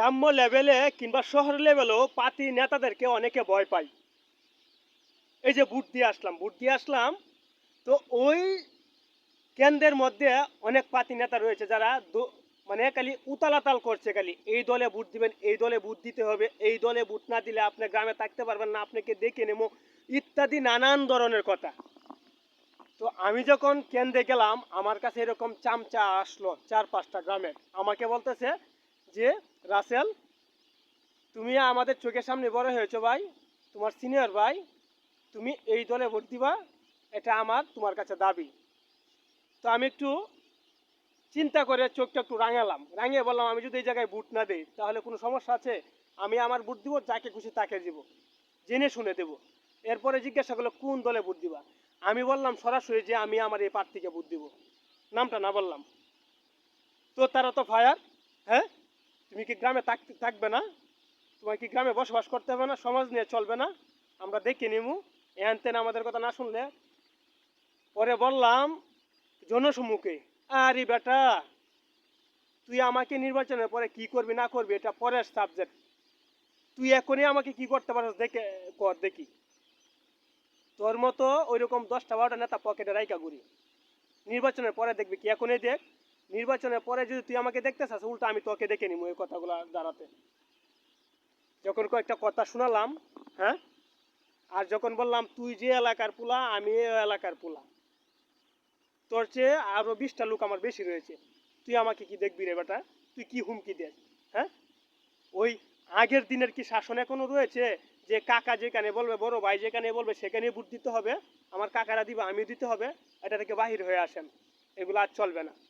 গ্রাম্য লেভেলে কিংবা শহর লেভেলেও পাতি নেতাদেরকে অনেকে ভয় পায়। এই যে বুট দিয়ে আসলাম বুট দিয়ে আসলাম, তো ওই কেন্দ্রের মধ্যে অনেক পাতি নেতা রয়েছে যারা মানে খালি উতালাতাল করছে খালি, এই দলে বুট দিবেন, এই দলে বুট দিতে হবে, এই দলে বুট না দিলে আপনি গ্রামে থাকতে পারবেন না আপনাকে দেখে নেব, ইত্যাদি নানান ধরনের কথা। তো আমি যখন কেন্দ্রে গেলাম, আমার কাছে এরকম চামচা আসলো চার পাঁচটা গ্রামের আমাকে বলতেছে যে, রাসেল, তুমি আমাদের চোখের সামনে বড় হয়েছো ভাই, তোমার সিনিয়র ভাই, তুমি এই দলে ভোট দিবা, এটা আমার, তোমার কাছে দাবি। তো আমি একটু চিন্তা করে চোখটা একটু রাঙালাম। রাঙিয়ে বললাম, আমি যদি এই জায়গায় বুট না দিই, তাহলে কোনো সমস্যা আছে? আমি আমার বুট দিব, যাকে খুশি তাকে দিব। জেনে শুনে দেব। এরপরে জিজ্ঞাসা করল, কোন দলে বুট দিবা? আমি বললাম, সরাসরি যে আমি আমার এই প্রার্থীকে বুট দিব। নামটা না বললাম। তো তারা তো ফায়ার হ্যাঁ? তুমি কি গ্রামে থাকতে থাকবে না? তোমার কি গ্রামে বসবাস করতে হবে না? সমাজ নিয়ে চলবে না? আমরা দেখে নিমু। এন তেন আমাদের কথা না শুনলে। পরে বললাম, জনসম্মুখে, আরে বেটা, তুই আমাকে নির্বাচনের পরে কি করবি না করবি, এটা পরের সাবজেক্ট তুই এখনই আমাকে কি করতে পারস দেখে, কর দেখি। তোর মতো ওইরকম দশটা বারোটা নেতা পকেটে রাইকা ঘুরি। নির্বাচনের পরে দেখবি কি এখনই দেখ। নির্বাচনের পরে যদি তুই আমাকে দেখতে চাস, উল্টা আমি তোকে দেখে নিবো এই কথাগুলো দাঁড়াতে। যখন কয়েকটা কথা শোনালাম হ্যাঁ? আর যখন বললাম, তুই যে এলাকার পোলা, আমি এই এলাকার পোলা। তোর চেয়ে আরও বিশটা লোক আমার বেশি রয়েছে। তুই আমাকে কি দেখবি রে বেটা? তুই কি হুমকি দেস হ্যাঁ? ওই আগের দিনের কি শাসন এখনও রয়েছে? যে কাকা যেখানে বলবে, বড় ভাই যেখানে বলবে, সেখানে ভোট দিতে হবে। আমার কাকারা দিবে আমি দিতে হবে। এটা থেকে বাহির হয়ে আসেন। এগুলো আর চলবে না।